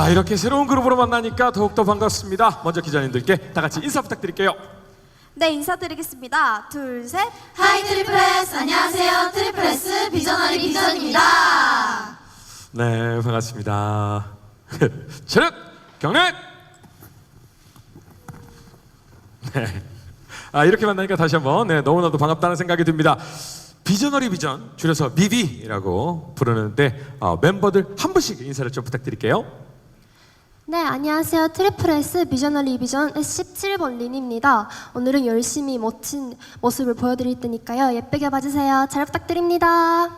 자 이렇게 새로운 그룹으로 만나니까 더욱더 반갑습니다. 먼저 기자님들께 다 같이 인사 부탁드릴게요. 네, 인사드리겠습니다. 둘, 셋. 하이 트리플레스 안녕하세요 트리플레스 비전어리 비전입니다 네 반갑습니다. 차렷 경례. 네. 아 이렇게 만나니까 다시 한번 네, 너무나도 반갑다는 생각이 듭니다. 비전어리 비전 줄여서 비비라고 부르는데 어, 멤버들 한 분씩 인사를 좀 부탁드릴게요. 네, 안녕하세요. 트리플 S 비저널리 비전 S17번 린입니다. 오늘은 열심히 멋진 모습을 보여드릴 테니까요. 예쁘게 봐주세요. 잘 부탁드립니다.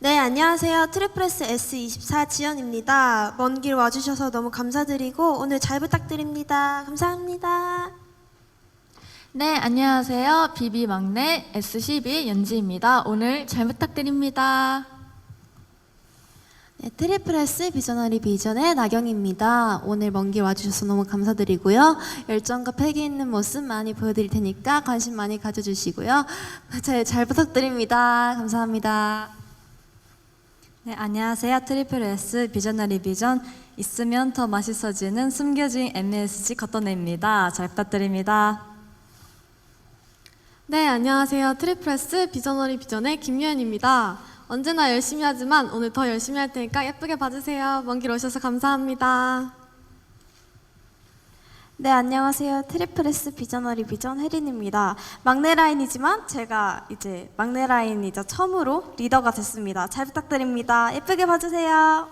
네, 안녕하세요. 트리플스 S24 지연입니다. 먼 길 와주셔서 너무 감사드리고 오늘 잘 부탁드립니다. 감사합니다. 네 안녕하세요 비비 막내 S12 연지입니다 오늘 잘 부탁드립니다 네, 트리플스 비저너리 비전의 나경입니다. 오늘 먼 길 와주셔서 너무 감사드리고요. 열정과 패기 있는 모습 많이 보여드릴 테니까 관심 많이 가져주시고요. 잘, 잘 부탁드립니다. 감사합니다. 네, 안녕하세요. 트리플 S 비전너리 비전 있으면 더 맛있어지는 숨겨진 MSG 겉터내입니다. 잘 부탁드립니다. 네, 안녕하세요. 트리프레스 비전어리 비전의 김유현입니다. 언제나 열심히 하지만 오늘 더 열심히 할 테니까 예쁘게 봐주세요. 먼 길 오셔서 감사합니다. 네, 안녕하세요. 트리플스 비전어리 비전 혜린입니다. 막내 라인이지만 제가 이제 막내 라인이자 처음으로 리더가 됐습니다. 잘 부탁드립니다. 예쁘게 봐주세요.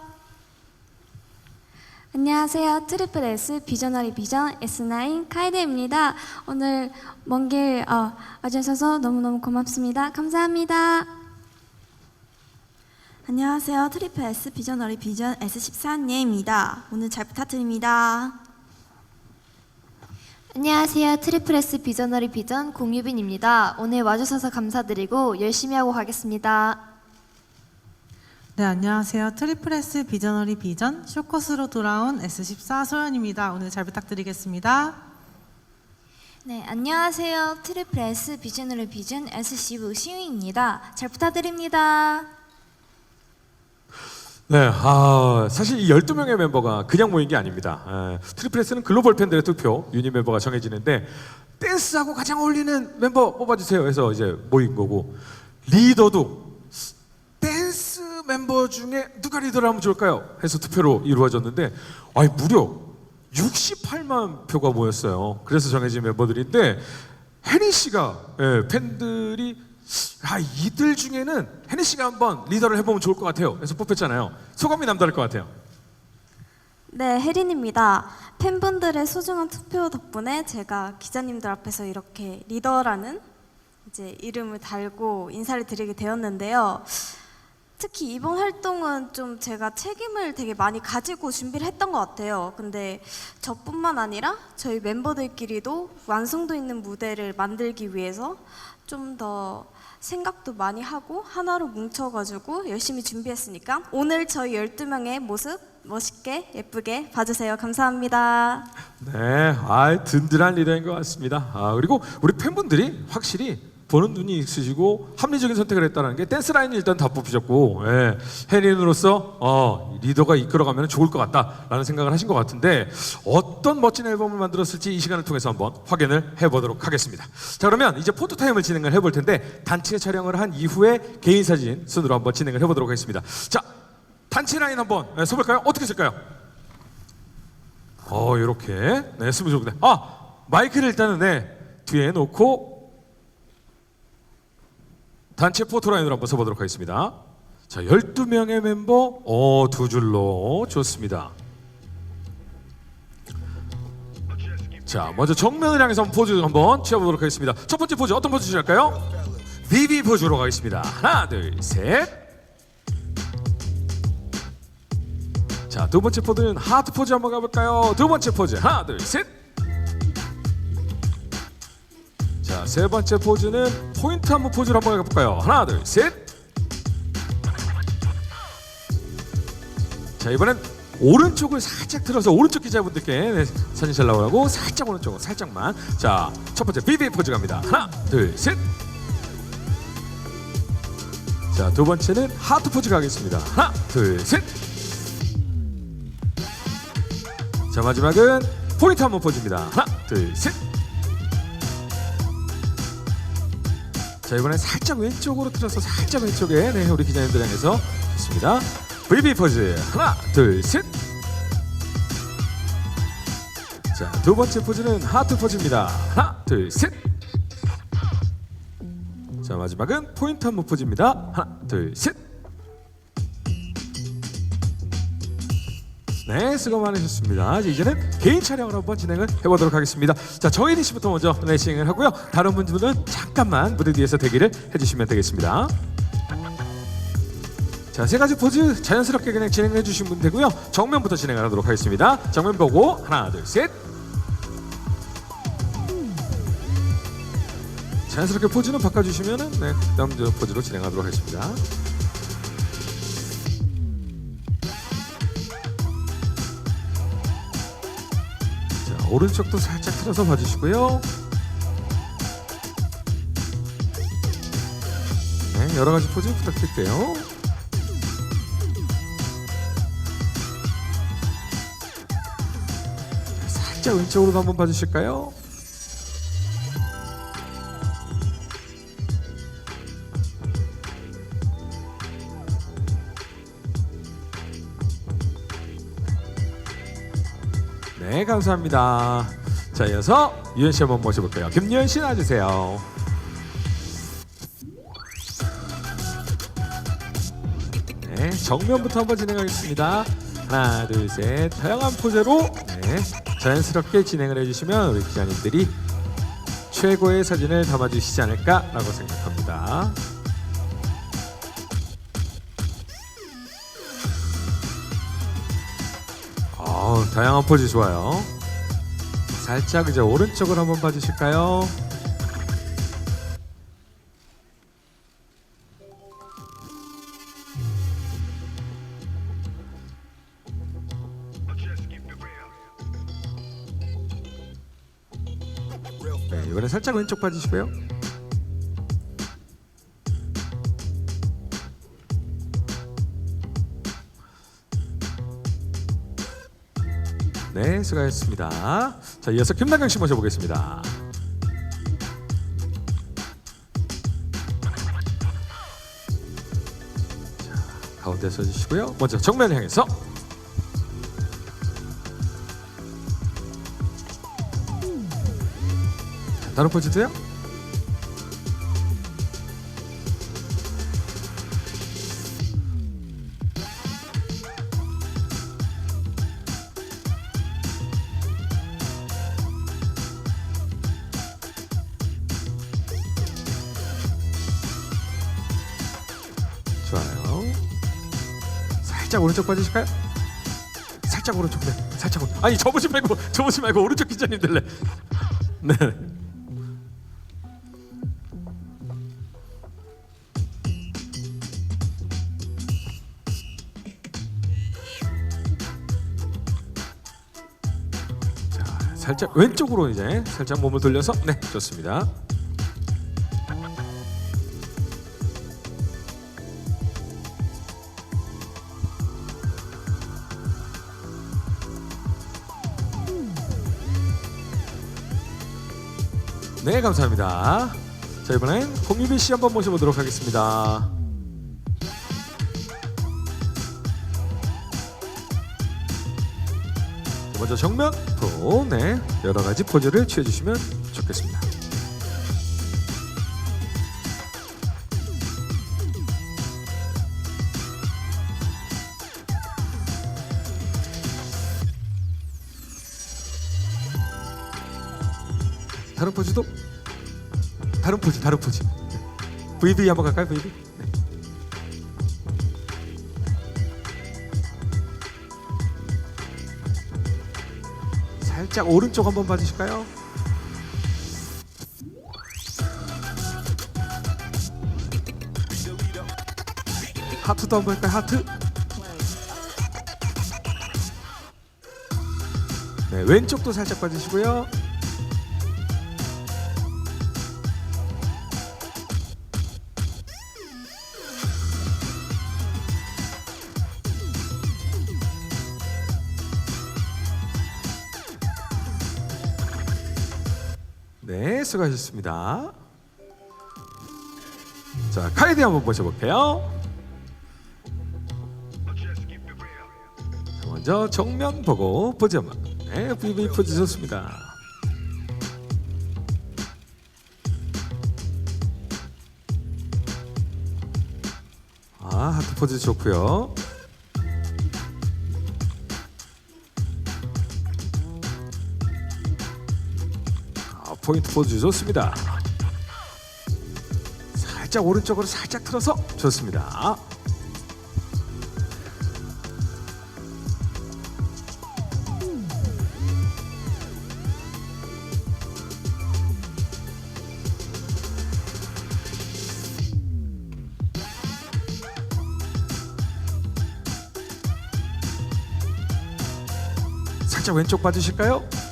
안녕하세요. 트리플 S 비저널리 비전 S9 카이드입니다. 오늘 먼길 어, 와주셔서 너무너무 고맙습니다. 감사합니다. 안녕하세요. 트리플 S 비저너리 비전 S14니입니다. 오늘 잘 부탁드립니다. 안녕하세요. 트리플 S 비저널리 비전 공유빈입니다. 오늘 와주셔서 감사드리고 열심히 하고 가겠습니다. 네, 안녕하세요. 트리플스 비전어리 비전 쇼컷으로 돌아온 S14 소연입니다. 오늘 잘 부탁드리겠습니다. 네, 안녕하세요. 트리플 S 비저널리 비전 S15 시우입니다. 잘 부탁드립니다. 네, 아, 사실 이 12명의 멤버가 그냥 모인 게 아닙니다. 에, 트리플스는 글로벌 팬들의 투표 유닛 멤버가 정해지는데 댄스하고 가장 어울리는 멤버 뽑아주세요 해서 이제 모인 거고 리더도 댄스 멤버 중에 누가 리더를 하면 좋을까요? 해서 투표로 이루어졌는데 아니 무려 68만 표가 모였어요. 그래서 정해진 멤버들인데 혜니 씨가 예, 팬들이 아 이들 중에는 혜니 씨가 한번 리더를 해보면 좋을 것 같아요. 그래서 뽑혔잖아요. 소감이 남다를 것 같아요. 네, 혜린입니다. 팬분들의 소중한 투표 덕분에 제가 기자님들 앞에서 이렇게 리더라는 이제 이름을 달고 인사를 드리게 되었는데요. 특히 이번 활동은 좀 제가 책임을 되게 많이 가지고 준비를 했던 것 같아요. 근데 저뿐만 아니라 저희 멤버들끼리도 완성도 있는 무대를 만들기 위해서 좀 더 생각도 많이 하고 하나로 뭉쳐가지고 열심히 준비했으니까 오늘 저희 12명의 모습 멋있게 예쁘게 봐주세요. 감사합니다. 네, 아 든든한 리더인 것 같습니다. 아 그리고 우리 팬분들이 확실히 보는 눈이 있으시고 합리적인 선택을 했다는 게 댄스 라인 일단 다 뽑히셨고 예, 혜린으로서 어, 리더가 이끌어가면 좋을 것 같다라는 생각을 하신 것 같은데 어떤 멋진 앨범을 만들었을지 이 시간을 통해서 한번 확인을 해보도록 하겠습니다. 자 그러면 이제 포토 타임을 진행을 해볼 텐데 단체 촬영을 한 이후에 개인 사진 순으로 한번 진행을 해보도록 하겠습니다. 자 단체 라인 한번 예, 써볼까요? 어떻게 쓸까요? 어 이렇게 네 스무 좋네. 아 마이크를 일단은 네 뒤에 놓고 단체 포토라인으로 한번 써보도록 하겠습니다. 자 12명의 멤버 어 두 줄로 좋습니다. 자 먼저 정면을 향해서 포즈 한번 취해보도록 하겠습니다. 첫 번째 포즈 어떤 포즈 취할까요? 비비 포즈로 가겠습니다. 하나 둘 셋. 자, 두 번째 포즈는 하트 포즈 한번 가볼까요? 두 번째 포즈 하나, 둘, 셋. 자, 세 번째 포즈는 포인트 한번 포즈를 한번 가볼까요? 하나, 둘, 셋. 자, 이번엔 오른쪽을 살짝 들어서 오른쪽 기자분들께 네, 사진 잘 나오라고 살짝 오른쪽으로 살짝만. 자, 첫 번째 비비 포즈 갑니다. 하나, 둘, 셋. 자, 두 번째는 하트 포즈 가겠습니다. 하나, 둘, 셋. 자 마지막은 포인트 한번 보여줍니다. 하나, 둘, 셋. 자 이번엔 살짝 왼쪽으로 틀어서 살짝 왼쪽에 네 우리 기자님들 향해서 좋습니다. VB 포즈 하나, 둘, 셋. 자 두 번째 포즈는 하트 포즈입니다. 하나, 둘, 셋. 자 마지막은 포인트 한번 포즈입니다. 하나, 둘, 셋. 네, 수고 많으셨습니다. 이제는 개인 촬영을 한번 진행을 해보도록 하겠습니다. 자, 정혜린 씨부터 먼저 네, 진행을 하고요. 다른 분들은 잠깐만 무대 뒤에서 대기를 해주시면 되겠습니다. 자, 세 가지 포즈 자연스럽게 그냥 진행해 주시면 되고요. 정면부터 진행을 하도록 하겠습니다. 정면 보고 하나, 둘, 셋. 자연스럽게 포즈는 바꿔주시면은 네, 다음 포즈로 진행하도록 하겠습니다. 자, 오른쪽도 살짝 틀어서 봐주시고요. 네, 여러 가지 포즈 부탁드릴게요. 자, 살짝 왼쪽으로 한번 봐주실까요? 감사합니다. 자, 이어서 유현 씨 한번 모셔볼게요. 김유현 씨 나와주세요. 네, 정면부터 한번 진행하겠습니다. 하나, 둘, 셋. 다양한 포즈로 네, 자연스럽게 진행을 해주시면 우리 기자님들이 최고의 사진을 담아주시지 않을까라고 생각합니다. 어, 다양한 포즈 좋아요. 살짝 이제 오른쪽으로 한번 봐주실까요? 네, 이번에 살짝 왼쪽 봐주시고요. 네, 수고하셨습니다. 자, 이어서 김나경 씨 모셔보겠습니다. 자, 가운데 서주시고요. 먼저 정면 향해서 자, 다른 포즈도요. 좋아요. 살짝 오른쪽 빠지실까요? 살짝 오른쪽 네. 살짝 오른. 아니 접으시 말고 접으시 말고 오른쪽 기자님들 네. 네. 자, 살짝 왼쪽으로 이제 살짝 몸을 돌려서 네 좋습니다. 네 감사합니다. 자 이번엔 공유빈 씨 한번 모셔보도록 하겠습니다. 먼저 정면 프로 네 여러 가지 포즈를 취해주시면 좋겠습니다. 다른 포즈도? 다른 포즈 다른 포즈. 네. VV 한번 갈까요 VV 네. 살짝 오른쪽 한번 봐주실까요? 하트도 한번 할까요 하트? 네 왼쪽도 살짝 봐주시고요 수고하셨습니다. 자, 카이드 한번 모셔볼게요. 자, 먼저 정면 보고 포즈만. 네, VV 포즈 좋습니다. 아, 하트 포즈 좋고요. 포인트 포즈 좋습니다. 살짝 오른쪽으로 살짝 틀어서 좋습니다. 살짝 왼쪽 봐주실까요?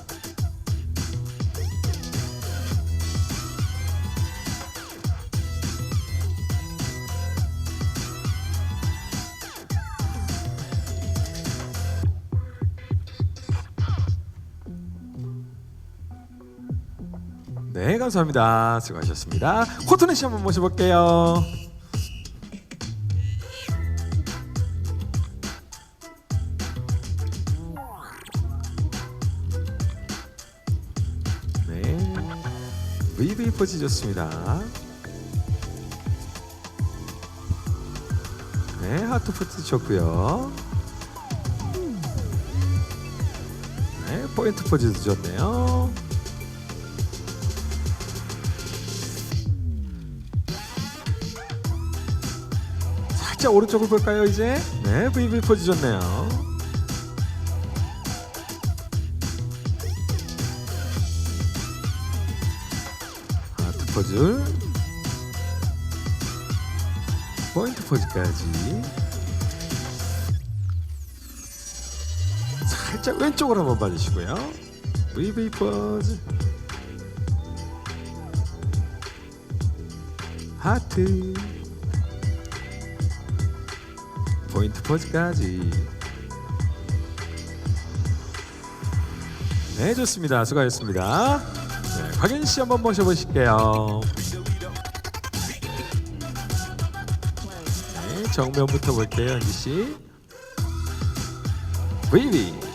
감사합니다. 수고하셨습니다. 코토네 씨 한번 모셔볼게요. 네, VV 포즈 좋습니다. 네, 하트 포즈 좋고요. 네, 포인트 포즈도 좋네요. 살짝 오른쪽을 볼까요 이제? 네, VV 포즈 좋네요. 하트 포즈, 포인트 포즈까지. 살짝 왼쪽으로 한번 봐주시고요. VV 포즈. 하트. 포인트 포즈까지. 네, 좋습니다. 수고하셨습니다. 네, 곽윤 씨 한번 모셔보실게요. 네, 정면부터 볼게요, 현지 씨. VV.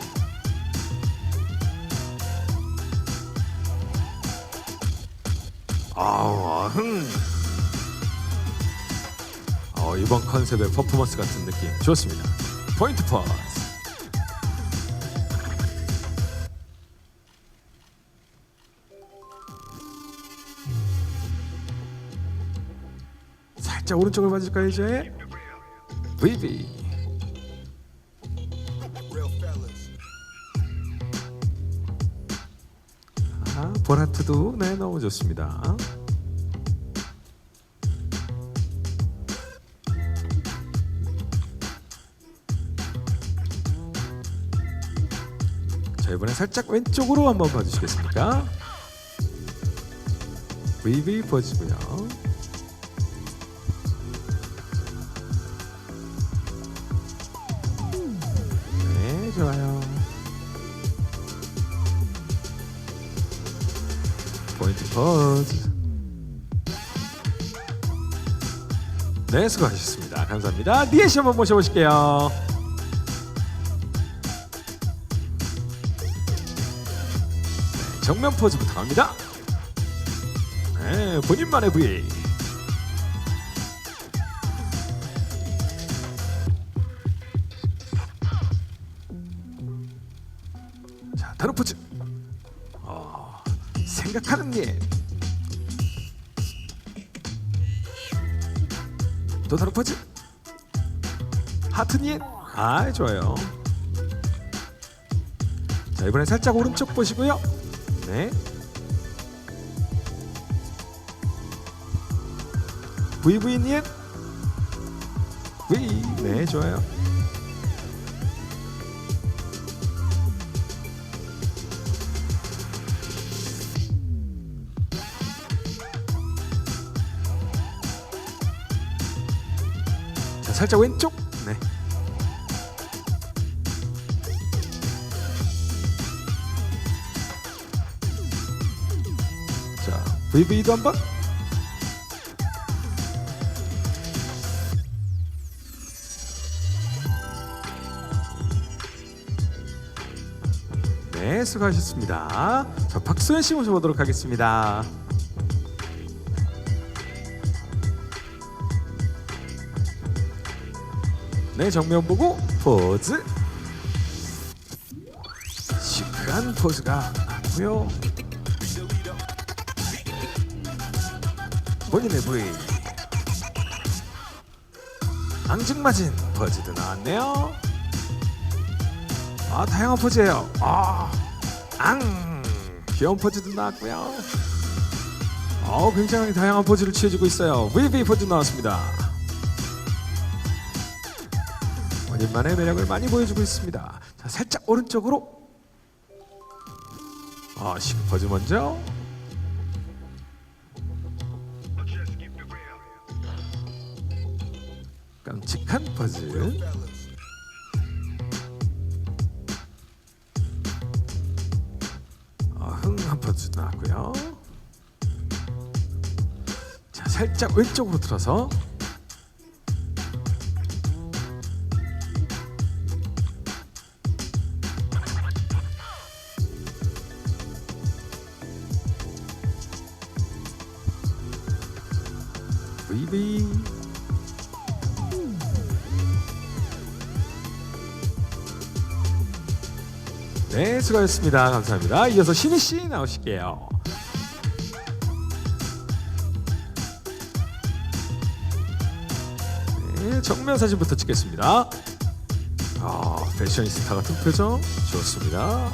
이번 컨셉의 퍼포먼스 같은 느낌 좋습니다. 포인트 퍼스. 살짝 오른쪽을 봐줄까요 이제? VV. 아, 보라트도 네 너무 좋습니다. 이번에 살짝 왼쪽으로 한번 봐주시겠습니까? VV 포즈고요. 네 좋아요. 포인트 포즈. 네 수고하셨습니다. 감사합니다. 니에 씨 한번 모셔보실게요. 정면 포즈부터 갑니다. 네, 본인만의 V. 자, 다른 포즈. 어, 생각하는 예. 또 다른 포즈. 하트 예. 아, 좋아요. 자, 이번엔 살짝 오른쪽 보시고요. 네. VV님 V 네 좋아요. 자 살짝 왼쪽 VV도 한번. 네, 수고하셨습니다. 자, 박소연 씨 모셔보도록 하겠습니다. 네, 정면 보고 포즈. 시크한 포즈가 나고요. 본인의 부위. 앙증맞은 포즈도 나왔네요. 아 다양한 포즈예요. 아, 앙 귀여운 포즈도 나왔고요. 어 굉장히 다양한 포즈를 취해주고 있어요. VV 포즈 나왔습니다. 본인만의 매력을 많이 보여주고 있습니다. 자 살짝 오른쪽으로. 아 시크 포즈 먼저. 깜찍한 포즈. 어, 흥한 포즈 나왔고요. 자, 살짝 왼쪽으로 들어서 VV 네, 수고하셨습니다. 감사합니다. 이어서 신희 씨 나오실게요. 네, 정면 사진부터 찍겠습니다. 아, 패셔니스타 같은 표정 좋습니다.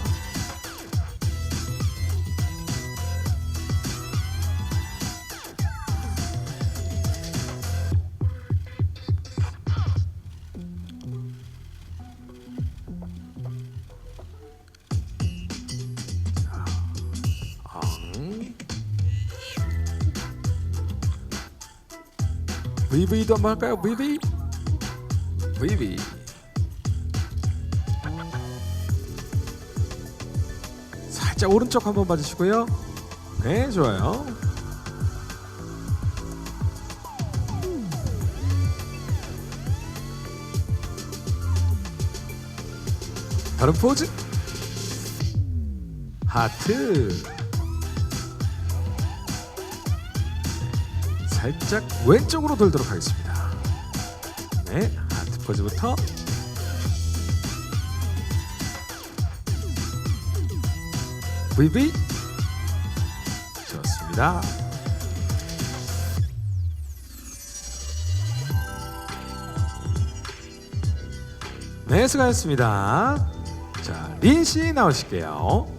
VV도 한번 할까요? VV? VV. 살짝 오른쪽 한번 봐주시고요. 네, 좋아요. 다른 포즈. 하트. 살짝 왼쪽으로 돌도록 하겠습니다. 네, 하트 포즈부터. VV. 좋습니다. 네, 수고하셨습니다. 자, 린 씨 나오실게요.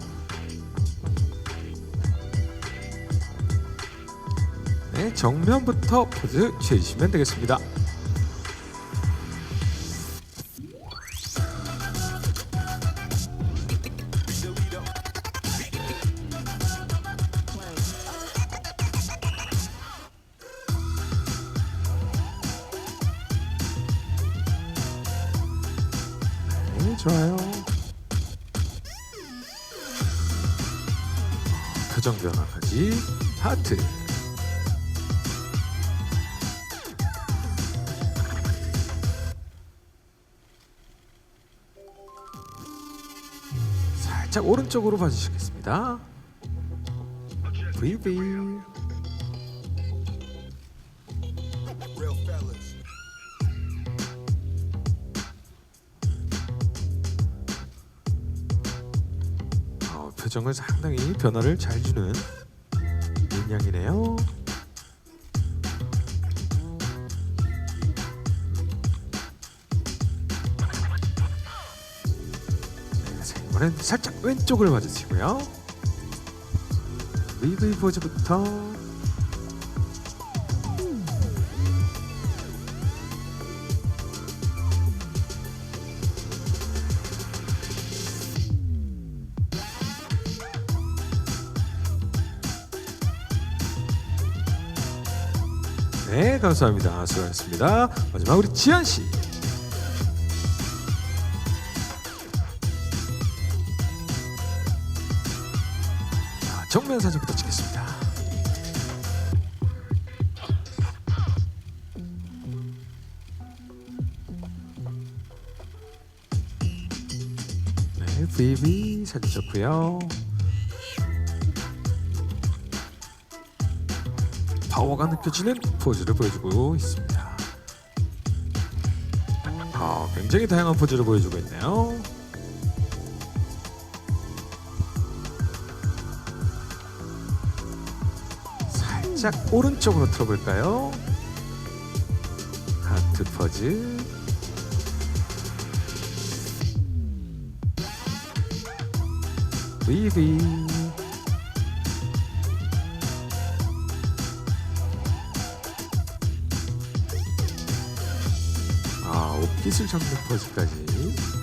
네, 정면부터 포즈 취해주시면 되겠습니다. 네, 좋아요. 표정 변화까지 하트. 살짝 오른쪽으로 봐주시겠습니다. VV. 어, 표정을 상당히 변화를 잘 주는 민양이네요. 이번엔 살짝 왼쪽을 봐주시고요. VV 포즈부터 네, 감사합니다. 수고하셨습니다. 마지막 우리 지한 씨. 정면 사진부터 찍겠습니다. 네, VV 사진 찍고요. 파워가 느껴지는 포즈를 보여주고 있습니다. 아, 굉장히 다양한 포즈를 보여주고 있네요. 살짝 오른쪽으로 틀어볼까요? 하트 포즈. 위비. 아, 옷깃을 잡는 포즈까지.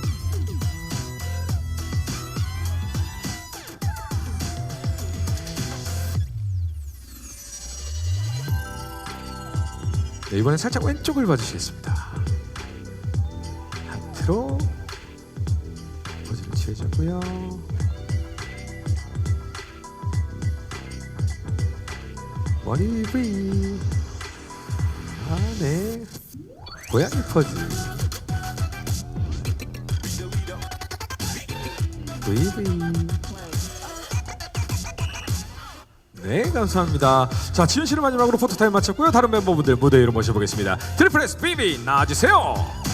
네, 이번엔 살짝 왼쪽을 봐주시겠습니다. 하트로 포즈를 취해주고요. 머리 V 아 네 고양이 포즈 VV 네 감사합니다. 자 지현 씨를 마지막으로 포토타임 마쳤고요. 다른 멤버분들 무대 위로 모셔보겠습니다. 트리플 S BB 나와주세요